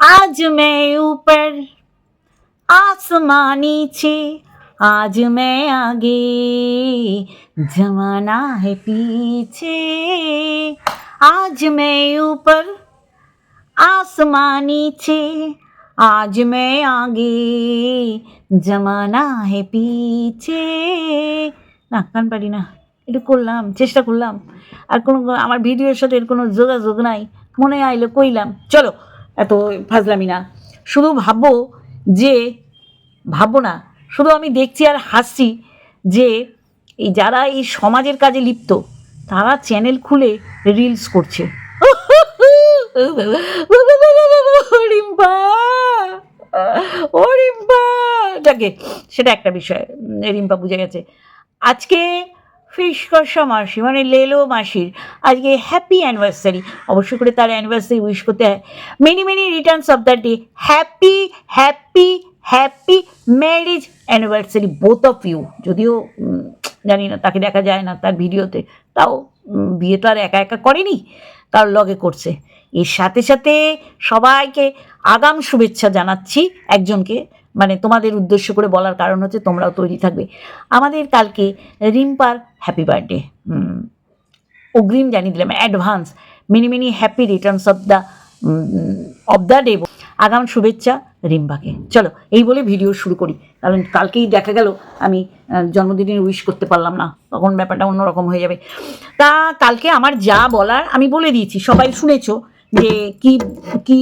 आज मैं ऊपर आसमां नीचे आज मैं आगे जमाना है पीछे आज मैं ऊपर आसमां नीचे आज मैं आगे जमाना है पीछे না গান পারি না একটু করলাম চেষ্টা করলাম আর কোনো আমার ভিডিওর সাথে এর কোনো যোগাযোগ নাই মনে আইলো কইলাম চলো এত ফাজলামি না। শুধু ভাববো যে, ভাববো না, শুধু আমি দেখছি আর হাসছি যে, এই যারা এই সমাজের কাজে লিপ্ত, তারা চ্যানেল খুলে রিলস করছে। ও রিম্পা যাকে সেটা একটা বিষয়, রিম্পা বুঝে গেছে। আজকে ফিশ কষা মাসি মানে লেলো মাসির আজকে হ্যাপি অ্যানিভার্সারি অবশ্যই করে তার অ্যানিভার্সারি উইশ করতে হয়। Many many returns of the day happy happy happy marriage anniversary both of you যদিও জানি না, তাকে দেখা যায় না তার ভিডিওতে। তাও বিয়ে তো আর একা একা করেনি, তার লগে করছে। এর সাথে সাথে সবাইকে আগাম শুভেচ্ছা জানাচ্ছি একজনকে। মানে তোমাদের উদ্দেশ্য করে বলার কারণ হচ্ছে তোমরাও তৈরি থাকবে। আমাদের কালকে রিম্পার হ্যাপি বার্থডে অগ্রিম জানিয়ে দিলাম advance many many happy returns of the of the day আগাম শুভেচ্ছা রিম্পাকে। চলো, এই বলে ভিডিও শুরু করি। কারণ কালকেই দেখা গেল, আমি জন্মদিনের উইশ করতে পারলাম না। তখন ব্যাপারটা অন্যরকম হয়ে যাবে। তা কালকে আমার যা বলার আমি বলে দিয়েছি। সবাই শুনেছো যে কি কি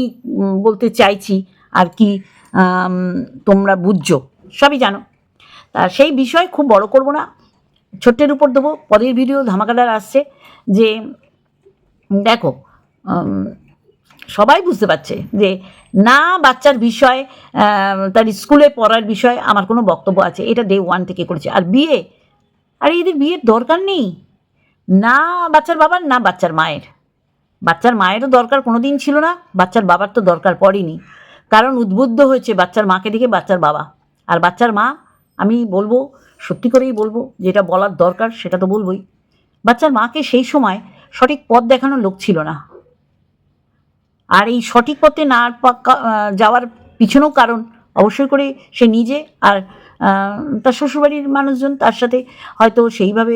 বলতে চাইছি আর কি তোমরা বুঝছ, সবই জানো। তা সেই বিষয় খুব বড় করব না। ছোট্টের উপর দেবো পরের ভিডিও ধামাকাদার আসছে যে, দেখো সবাই বুঝতে পারছে যে, না বাচ্চার বিষয় তার স্কুলে পড়ার বিষয় আমার কোনো বক্তব্য আছে, এটা ডে ওয়ান থেকে করেছে। আর বিয়ে, আর এদের বিয়ের দরকার নেই। না বাচ্চার বাবার, না বাচ্চার মায়ের। বাচ্চার মায়েরও দরকার কোনো দিন ছিল না, বাচ্চার বাবার তো দরকার পড়েনি। কারণ উদ্বুদ্ধ হয়েছে বাচ্চার মাকে দেখে বাচ্চার বাবা। আর বাচ্চার মা, আমি বলব, সত্যি করেই বলব, যেটা বলার দরকার সেটা তো বলবোই। বাচ্চার মাকে সেই সময় সঠিক পথ দেখানোর লোক ছিল না। আর এই সঠিক পথে না যাওয়ার পিছনেও কারণ অবশ্যই করে সে নিজে আর তার শ্বশুরবাড়ির মানুষজন তার সাথে হয়তো সেইভাবে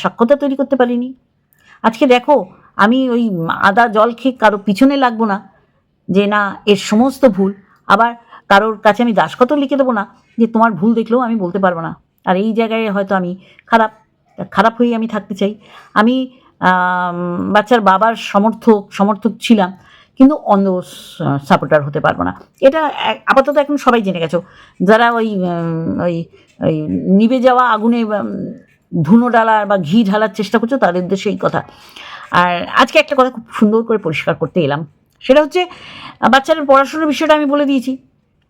সাক্ষতা তৈরি করতে পারেনি। আজকে দেখো, আমি ওই আদা জল খেয়ে কারও পিছনে লাগবো না। যে না, এর সমস্ত ভুল, আবার কারোর কাছে আমি দাসকত লিখে দেবো না, যে তোমার ভুল দেখলেও আমি বলতে পারব না। আর এই জায়গায় হয়তো আমি খারাপ খারাপ হয়েই আমি থাকতে চাই। আমি বাচ্চার বাবার সমর্থক সমর্থক ছিলাম, কিন্তু অন্ধ সাপোর্টার হতে পারব না। এটা আপাতত এখন সবাই জেনে গেছো। যারা ওই ওই ওই নিভে যাওয়া আগুনে ধুনো ঢালার বা ঘি ঢালার চেষ্টা করছ, তাদের উদ্দেশ্যে এই কথা। আর আজকে একটা কথা খুব সুন্দর করে পরিষ্কার করতে এলাম। সেটা হচ্ছে বাচ্চাদের পড়াশোনার বিষয়টা আমি বলে দিয়েছি।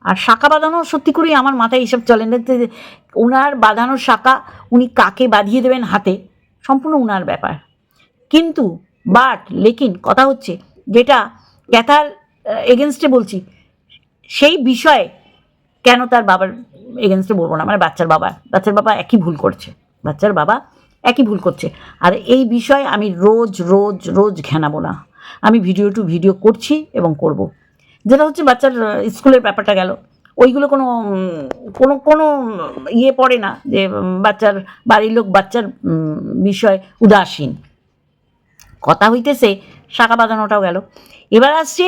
আর শাখা বাঁধানো সত্যি করেই আমার মাথায় এইসব চলে না ওনার বাঁধানোর শাখা উনি কাকে বাঁধিয়ে দেবেন হাতে? সম্পূর্ণ উনার ব্যাপার। কিন্তু বাট লেকিন কথা হচ্ছে যেটা ক্যাথার এগেনস্টে বলছি, সেই বিষয়ে কেন তার বাবার এগেনস্টে বলব না? মানে বাচ্চার বাবা বাচ্চার বাবা একই ভুল করছে। বাচ্চার বাবা একই ভুল করছে। আর এই বিষয়ে আমি রোজ রোজ রোজ ঘেনাবো না। আমি ভিডিও টু ভিডিও করছি এবং করব। যেটা হচ্ছে বাচ্চার স্কুলের ব্যাপারটা গেল। ওইগুলো কোনো কোনো কোনো ইয়ে পড়ে না যে বাচ্চার, বাড়ির লোক বাচ্চার বিষয় উদাসীন। কথা হইতেছে, শাখা বাঁধানোটাও গেল। এবার আসছে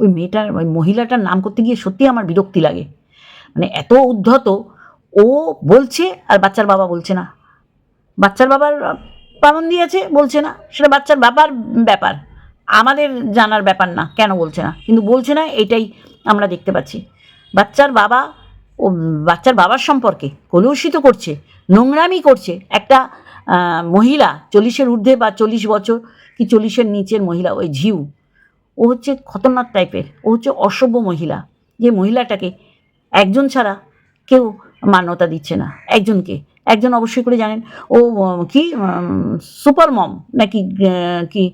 ওই মেয়েটার, ওই মহিলাটার নাম করতে গিয়ে সত্যি আমার বিরক্তি লাগে। মানে এত উদ্ধত, ও বলছে আর বাচ্চার বাবা বলছে না। বাচ্চার বাবার পাবন দিয়েছে, বলছে না। সেটা বাচ্চার বাবার ব্যাপার। আমাদের জানার ব্যাপার না, কেন বলছে না? কিন্তু বলছে না, এটাই আমরা দেখতে পাচ্ছি। বাচ্চার বাবা ও বাচ্চার বাবার সম্পর্কে কলুষিত করছে, নোংরামি করছে। একটা মহিলা চল্লিশের ঊর্ধ্বে বা চল্লিশ বছর কি চল্লিশের নিচের মহিলা, ওই ঝিউ, ও হচ্ছে খতরনাক টাইপের। ও হচ্ছে অসভ্য মহিলা। যে মহিলাটাকে একজন ছাড়া কেউ মান্যতা দিচ্ছে না, একজনকে। একজন অবশ্যই করে জানেন। ও কি সুপার মম নাকি কি,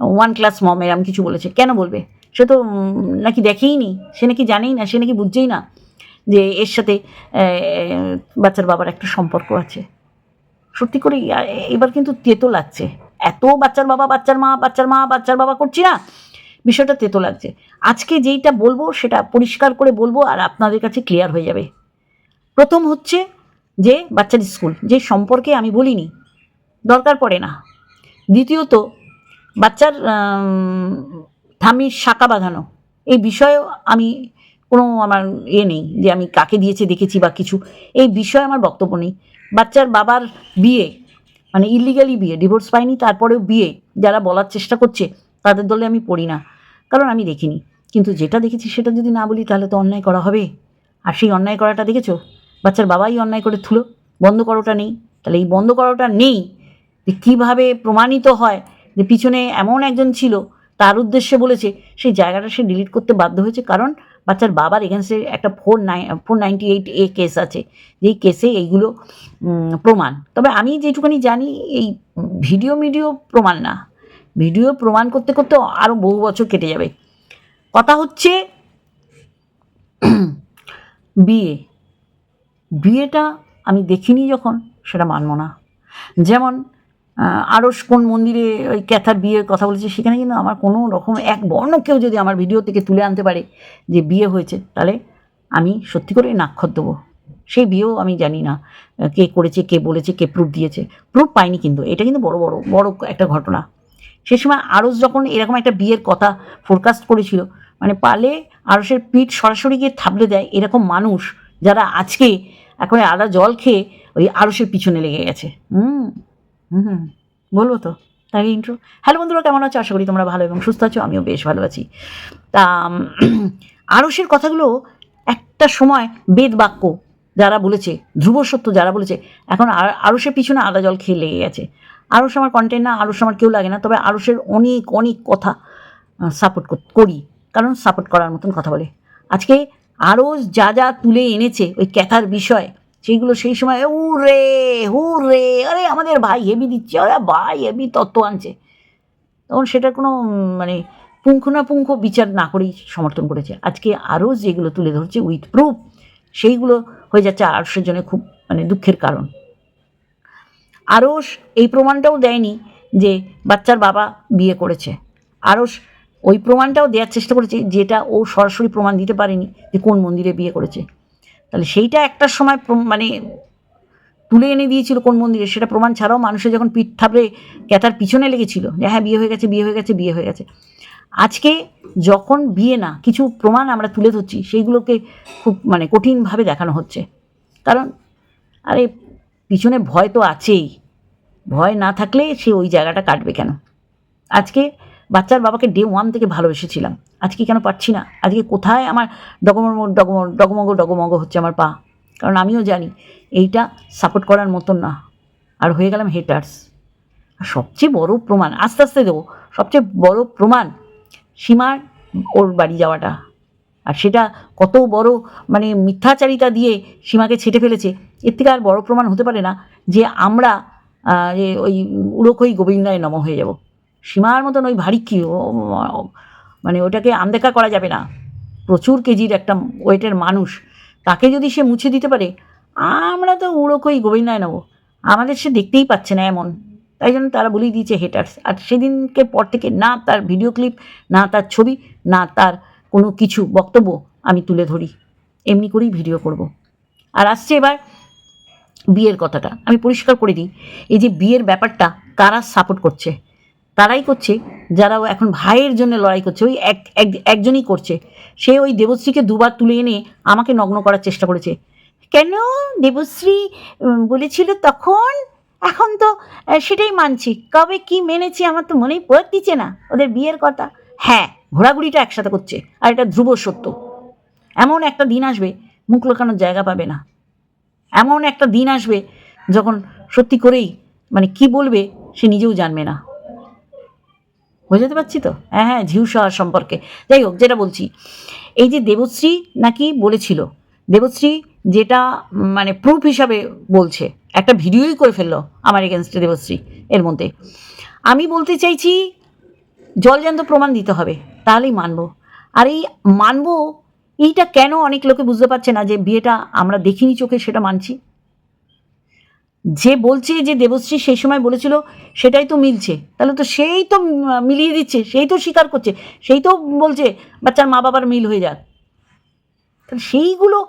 ওয়ান ক্লাস মম এরম কিছু বলেছে। কেন বলবে? সে তো নাকি দেখেই নি। সে নাকি জানেই না, সে নাকি বুঝছেই না যে এর সাথে বাচ্চার বাবার একটা সম্পর্ক আছে। সত্যি করে এবার কিন্তু তেতো লাগছে। এত বাচ্চার বাবা, বাচ্চার মা বাচ্চার মা, বাচ্চার বাবা করছি না। বিষয়টা তেতো লাগছে। আজকে যেইটা বলব, সেটা পরিষ্কার করে বলব আর আপনাদের কাছে ক্লিয়ার হয়ে যাবে। প্রথম হচ্ছে যে বাচ্চার স্কুল, যে সম্পর্কে আমি বলিনি, দরকার পড়ে না। দ্বিতীয়ত, বাচ্চার ঠামির শাঁকা বাঁধানো, এই বিষয়েও আমি কোনো আমার এ নেই যে আমি কাকে দিয়েছে, দেখেছি বা কিছু। এই বিষয়ে আমার বক্তব্য নেই। বাচ্চার বাবার বিয়ে মানে ইলিগালি বিয়ে ডিভোর্স পাইনি, তারপরেও বিয়ে, যারা বলার চেষ্টা করছে, তাদের দলে আমি পড়ি না, কারণ আমি দেখিনি। কিন্তু যেটা দেখেছি সেটা যদি না বলি, তাহলে তো অন্যায় করা হবে। আর সেই অন্যায় করাটা দেখেছ? বাচ্চার বাবাই অন্যায় করে থুলো, বন্ধ করাটা নেই। তাহলে এই বন্ধ করাটা নেই, যে কীভাবে প্রমাণিত হয় যে পিছনে এমন একজন ছিল, তার উদ্দেশ্যে বলেছে, সেই জায়গাটা সে ডিলিট করতে বাধ্য হয়েছে। কারণ বাচ্চার বাবার এগেন্সে একটা four nine four ninety eight A case আছে। যেই কেসে এইগুলো প্রমাণ। তবে আমি যেটুখানি জানি, এই ভিডিও মিডিও প্রমাণ না। ভিডিও প্রমাণ করতে করতে আরও বহু বছর কেটে যাবে। কথা হচ্ছে, বিয়ে। বিয়েটা আমি দেখিনি যখন, সেটা মানব না। যেমন আরস কোন মন্দিরে ওই ক্যাথার বিয়ের কথা বলেছে, সেখানে কিন্তু আমার কোনো রকম, এক বর্ণ কেউ যদি আমার ভিডিও থেকে তুলে আনতে পারে যে বিয়ে হয়েছে, তাহলে আমি সত্যি করে নাক্ষর দেবো। সেই বিয়েও আমি জানি না, কে করেছে, কে বলেছে, কে প্রুফ দিয়েছে। প্রুফ পাইনি কিন্তু, এটা কিন্তু বড় বড় বড় একটা ঘটনা। সে সময় আরস যখন এরকম একটা বিয়ের কথা ফোরকাস্ট করেছিল মানে পালে আরসের পিঠ সরাসরি গিয়ে থাবড়ে দেয়, এরকম মানুষ যারা আজকে একেবারে আদা জল খেয়ে ওই আরসের পিছনে লেগে গেছে। হুম হুম বলব তো? তাই ইন্ট্রো হ্যালো বন্ধুরা কেমন আছো? আশা করি তোমরা ভালো এবং সুস্থ আছো আমিও বেশ ভালো আছি। তা উম, আরসের কথাগুলো একটা সময় বেদ বাক্য যারা বলেছে ধ্রুব সত্য যারা বলেছে এখন আরসের পিছনে আদা জল খেয়ে লেগে গেছে। আরস আমার কন্টেন্ট না আরস আমার কেউ লাগে না তবে আরসের অনেক অনেক কথা সাপোর্ট করি কারণ সাপোর্ট করার মতন কথা বলে। আজকে আরও যা যা তুলে এনেছে ওই ক্যাথার বিষয়, সেইগুলো সেই সময় উ রে হু রে আরে আমাদের ভাই হেবি দিচ্ছে, আরে ভাই হেবি তত্ত্ব আনছে। তখন সেটার কোনো মানে পুঙ্খানুপুঙ্খ বিচার না করেই সমর্থন করেছে। আজকে আরও যেগুলো তুলে ধরছে উইথ প্রুফ সেইগুলো হয়ে যাচ্ছে আরসের জন্য খুব মানে দুঃখের কারণ। আরস এই প্রমাণটাও দেয়নি যে বাচ্চার বাবা বিয়ে করেছে। আরস ওই প্রমাণটাও দেওয়ার চেষ্টা করেছে যেটা ও সরাসরি প্রমাণ দিতে পারেনি যে কোন মন্দিরে বিয়ে করেছে। তাহলে সেইটা একটা সময় মানে তুলে এনে দিয়েছিল কোন মন্দিরে, সেটা প্রমাণ ছাড়াও মানুষের যখন পিঠ থাপড়ে ক্যাথার পিছনে লেগেছিল যে হ্যাঁ বিয়ে হয়ে গেছে, বিয়ে হয়ে গেছে, বিয়ে হয়ে গেছে। আজকে যখন বিয়ে না, কিছু প্রমাণ আমরা তুলে ধরছি, সেইগুলোকে খুব মানে কঠিনভাবে দেখানো হচ্ছে। কারণ, আরে পিছনে ভয় তো আছেই। ভয় না থাকলে সে ওই জায়গাটা কাটবে কেন? আজকে বাচ্চার বাবাকে ডে ওয়ান থেকে ভালোবেসেছিলাম। আজকে কেন পারছি না? আজকে কোথায় আমার ডগমগ ডগমগ ডগমগ ডগমগ হচ্ছে আমার পা? কারণ আমিও জানি, এইটা সাপোর্ট করার মতন না। আর হয়ে গেলাম হেটার্স আর সবচেয়ে বড় প্রমাণ, আস্তে আস্তে দেবো, সবচেয়ে বড় প্রমাণ সীমার ওর বাড়ি যাওয়াটা। আর সেটা কত বড় মানে মিথ্যাচারিতা দিয়ে সীমাকে ছেটে ফেলেছে, এর থেকে আর বড় প্রমাণ হতে পারে না যে আমরা ওই উড়োকই গোবিন্দায় নম হয়ে যাব। সীমার মতন ওই ভারী কি, ও- মানে ওটাকে আনদেখা করা যাবে না। প্রচুর কেজির একটা ওয়েটের মানুষ, তাকে যদি সে মুছে দিতে পারে, আমরা তো উড়োকই গোবিন্দায় নেব। আমাদের সে দেখতেই পাচ্ছে না এমন। তাই জন্য তারা বলেই দিয়েছে হেটার্স আর সেদিনকে পর থেকে না তার ভিডিও ক্লিপ না তার ছবি, না তার কোনো কিছু বক্তব্য আমি তুলে ধরি। এমনি করেই ভিডিও করব। আর আসছে এবার বিয়ের কথাটা। আমি পরিষ্কার করে দিই, এই যে বিয়ের ব্যাপারটা কারা সাপোর্ট করছে? তারাই করছে যারা এখন ভাইয়ের জন্য লড়াই করছে, ওই এক, এক- একজনই করছে। সে ওই দেবশ্রীকে দুবার তুলে এনে আমাকে নগ্ন করার চেষ্টা করেছে। কেন? দেবশ্রী বলেছিল তখন, এখন তো সেটাই মানছি। কবে কি মেনেছি আমার তো মনেই পড়তিছে না, ওদের বিয়ের কথা। হ্যাঁ ঘোরাঘুরিটা একসাথে করছে, আর এটা ধ্রুব সত্য। এমন একটা দিন আসবে, মুখ লোকানোর জায়গা পাবে না। এমন একটা দিন আসবে, যখন সত্যি করেই মানে কি বলবে, সে নিজেও জানবে না। বোঝাতে পারছি তো? হ্যাঁ হ্যাঁ ঝিউ সাহার সম্পর্কে। যাই হোক, যেটা বলছি, এই যে দেবশ্রী নাকি বলেছিল, দেবশ্রী যেটা মানে প্রুফ হিসাবে বলছে, একটা ভিডিওই করে ফেলল আমার এগেনস্টে দেবশ্রী এর মধ্যে। আমি বলতে চাইছি জলজান্ত প্রমাণ দিতে হবে, তাহলেই মানবো। আর এই মানবো, এইটা কেন অনেক লোকে বুঝতে পারছে না যে বিয়েটা আমরা দেখিনি চোখে, সেটা মানছি? যে বলছে যে দেবশ্রী সেই সময় বলেছিল, সেটাই তো মিলছে। তাহলে তো সেই তো মিলিয়ে দিচ্ছে, সেই তো স্বীকার করছে, সেই তো বলছে, বাচ্চার মা বাবার মিল হয়ে যাক। তাহলে সেইগুলো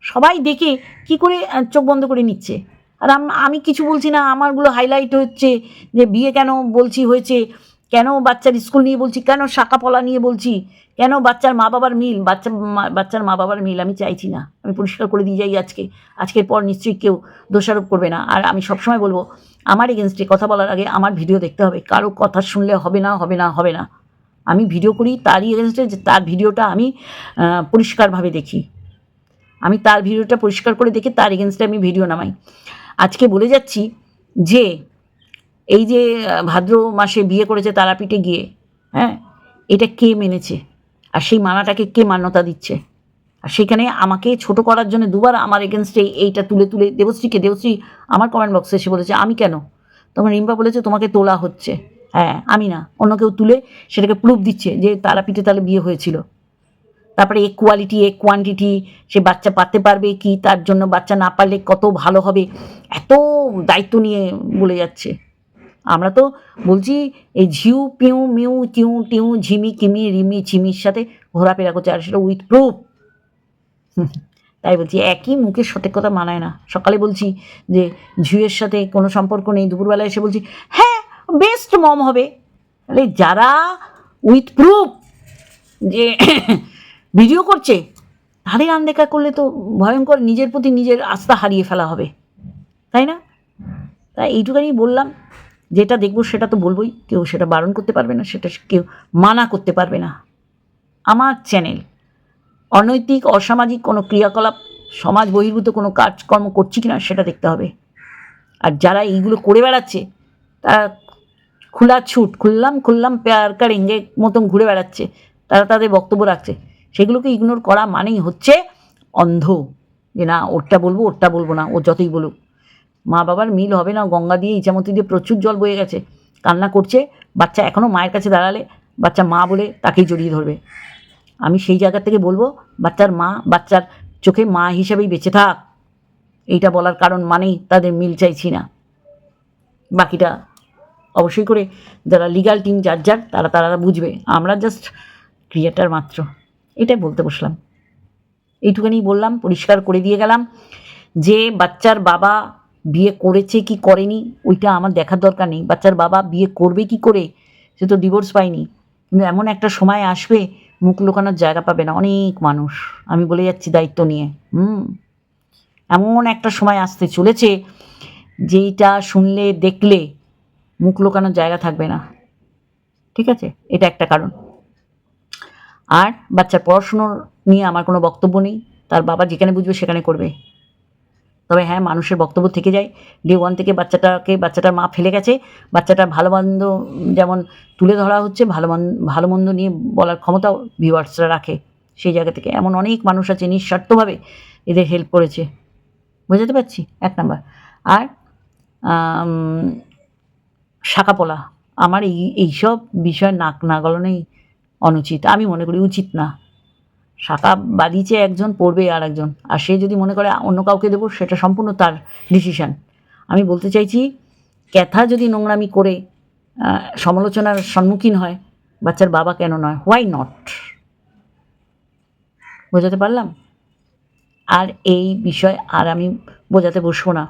সবাই দেখে কি করে চোখ বন্ধ করে নিচ্ছে? আর আম- কিছু বলছি না, আমারগুলো হাইলাইট হচ্ছে যে বিয়ে কেন বলছি হয়েছে, কেন বাচ্চার স্কুল নিয়ে বলছি, কেন শাখা পলা নিয়ে বলছি কেন বাচ্চার মা বাবার মিল? বাচ্চা বাচ্চার মা বাবার মিল আমি চাইছি না। আমি পরিষ্কার করে দিয়ে যাই আজকে। আজকের পর নিশ্চয়ই কেউ দোষারোপ করবে না। আর আমি সবসময় বলব, আমার এগেনস্টে কথা বলার আগে আমার ভিডিও দেখতে হবে। কারও কথা শুনলে হবে না হবে না হবে না। আমি ভিডিও করি, তারই এগেনস্টে যে তার ভিডিওটা আমি পরিষ্কারভাবে দেখি। আমি তার ভিডিওটা পরিষ্কার করে দেখে তার এগেনস্টে আমি ভিডিও নামাই। আজকে বলে যাচ্ছি যে, এই যে ভাদ্র মাসে বিয়ে করেছে তারাপীঠে গিয়ে হ্যাঁ এটা কে মেনেছে? আর সেই মানাটাকে কে মান্যতা দিচ্ছে? আর সেখানে আমাকে ছোট করার জন্য দুবার আমার এগেনস্টে এইটা তুলে তুলে দেবশ্রীকে, দেবশ্রী আমার কমেন্ট বক্সে এসে বলেছে, আমি কেন? তখন রিম্পা বলেছে, তোমাকে তোলা হচ্ছে। হ্যাঁ আমি না। অন্য কেউ তুলে সেটাকে প্রুফ দিচ্ছে যে তারাপীঠে তাহলে বিয়ে হয়েছিল। তারপরে এ কোয়ালিটি এ কোয়ান্টিটি সে বাচ্চা পাতে পারবে কি? তার জন্য বাচ্চা না পারলে কত ভালো হবে? এত দায়িত্ব নিয়ে বলে যাচ্ছে। আমরা তো বলছি এই ঝিউ, পিউ, মিউ, টিউ টিউ, ঝিমি, কিমি, রিমি ঝিমির সাথে ঘোরাফেরা করছে, আর সেটা উইথ প্রুফ তাই বলছি, একই মুখের সঠিকতা মানায় না। সকালে বলছি যে ঝিউয়ের সাথে কোনো সম্পর্ক নেই, দুপুরবেলা এসে বলছি হ্যাঁ বেস্ট মম হবে। তাহলে যারা উইথ প্রুফ যে ভিডিও করছে, তাদের আনদেখা করলে তো ভয়ঙ্কর, নিজের প্রতি নিজের আস্থা হারিয়ে ফেলা হবে। তাই না? তাই এইটুখানি বললাম। যেটা দেখব সেটা তো বলবোই, কেউ সেটা বারণ করতে পারবে না, সেটা কেউ মানা করতে পারবে না। আমার চ্যানেল, অনৈতিক, অসামাজিক কোনো ক্রিয়াকলাপ, সমাজ বহির্ভূত কোনো কাজকর্ম করছি কিনা সেটা দেখতে হবে। আর যারা এইগুলো করে বেড়াচ্ছে, তারা খোলা ছুট, খুললাম খুললাম পেয়ার কারেঙ্গে মতন ঘুরে বেড়াচ্ছে, তারা তাদের বক্তব্য রাখছে। সেগুলোকে ইগনোর করা মানেই হচ্ছে অন্ধ। যে না, ওরটা বলব ওরটা বলব না, ও যতই বলুক। মা বাবার মিল হবে না, গঙ্গা দিয়ে ইচামতি দিয়ে প্রচুর জল বয়ে গেছে। কান্না করছে, বাচ্চা এখনও মায়ের কাছে দাঁড়ালে, বাচ্চা মা বলে তাকেই জড়িয়ে ধরবে। আমি সেই জায়গা থেকে বলব, বাচ্চার মা, বাচ্চার চোখে মা হিসেবেই বেঁচে থাক। এইটা বলার কারণ মানেই তাদের মিল চাইছি না। বাকিটা অবশ্যই করে যারা লিগাল টিম যার যার, তারা তারা বুঝবে। আমরা জাস্ট ক্রিয়েটার মাত্র। এটাই বলতে বসলাম। এইটুখানি বললাম, পরিষ্কার করে দিয়ে গেলাম যে বাচ্চার বাবা বিয়ে করেছে কি করেনি, ওইটা আমার দেখার দরকার নেই। বাচ্চার বাবা বিয়ে করবে কি করে, সে তো ডিভোর্স পায়নি। কিন্তু এমন একটা সময় আসবে, মুখ লুকানোর জায়গা পাবে না অনেক মানুষ। আমি বলে যাচ্ছি দায়িত্ব নিয়ে। হুম? এমন একটা সময় আসতে চলেছে, যেইটা শুনলে, দেখলে মুখ লুকানোর জায়গা থাকবে না। ঠিক আছে? এটা একটা কারণ। আর বাচ্চার পড়াশুনোর নিয়ে আমার কোনো বক্তব্য নেই। তার বাবা যেখানে বুঝবে সেখানে করবে। তবে হ্যাঁ মানুষের বক্তব্য থেকে যায়। ডে ওয়ান থেকে বাচ্চাটাকে বাচ্চাটার মা ফেলে গেছে। বাচ্চাটার ভালো মন্দ যেমন তুলে ধরা হচ্ছে ভালো ভালো মন্দ নিয়ে বলার ক্ষমতাও ভিউয়ার্সরা রাখে সেই জায়গা থেকে। এমন অনেক মানুষ আছে নিঃস্বার্থভাবে এদের হেল্প করেছে। বোঝাতে পারছি? এক নাম্বার আর আম, শাখাপোলা আমার এই এইসব বিষয় নাক না গলানোই অনুচিত। আমি মনে করি উচিত না। শাখা বাদিয়েছে একজন, পড়বে আর একজন। আর সে যদি মনে করে অন্য কাউকে দেবো, সেটা সম্পূর্ণ তার ডিসিশান আমি বলতে চাইছি, ক্যাথা যদি নোংরামি করে সমালোচনার সম্মুখীন হয়, বাচ্চার বাবা কেন নয়? হোয়াই নট বোঝাতে পারলাম? আর এই বিষয় আর আমি বোঝাতে বসবো না।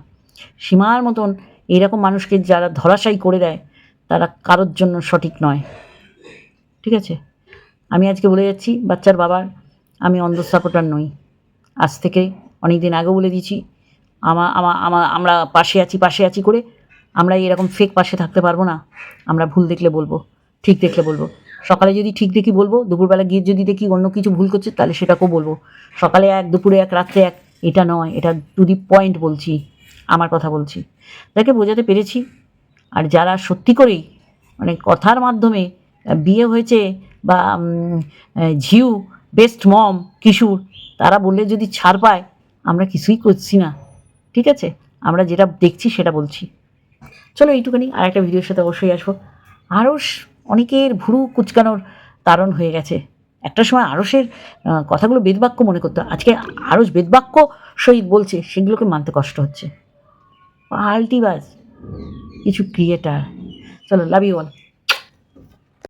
সীমার মতন এরকম মানুষকে যারা ধরাশায়ী করে দেয়, তারা কারোর জন্য সঠিক নয়। ঠিক আছে? আমি আজকে বলে যাচ্ছি, বাচ্চার বাবার আমি অন্ধ সাপোর্টার নই। আজ থেকে অনেক দিন আগেও বলে দিয়েছি, আমা আমা আমা, আমরা পাশে আছি পাশে আছি করে আমরা এরকম ফেক পাশে থাকতে পারব না। আমরা ভুল দেখলে বলব, ঠিক দেখলে বলব। সকালে যদি ঠিক দেখি বলব, দুপুরবেলা গিয়ে যদি দেখি অন্য কিছু ভুল করছে, তাহলে সেটাকেও বলব। সকালে এক, দুপুরে এক, রাত্রে এক, এটা নয়, এটা টু দি পয়েন্ট বলছি, আমার কথা বলছি। তাকে বোঝাতে পেরেছি, আর যারা সত্যি করেই মানে কথার মাধ্যমে বিয়ে হয়েছে বা ঝিউ বেস্ট মম কিশোর, তারা বললে যদি ছাড় পায়, আমরা কিছুই করছি না। ঠিক আছে? আমরা যেটা দেখছি সেটা বলছি। চলো এইটুখানি আর একটা ভিডিওর সাথে অবশ্যই আসব। আরস অনেকের ভুরু কুচকানোর তারণ হয়ে গেছে। একটা সময় আরসের কথাগুলো বেদবাক্য মনে করতো। আজকে আরস বেদবাক্য সহিত বলছে, সেগুলোকে মানতে কষ্ট হচ্ছে। পাল্টিবাজ কিছু ক্রিয়েটার চলো লাভ ইউ অল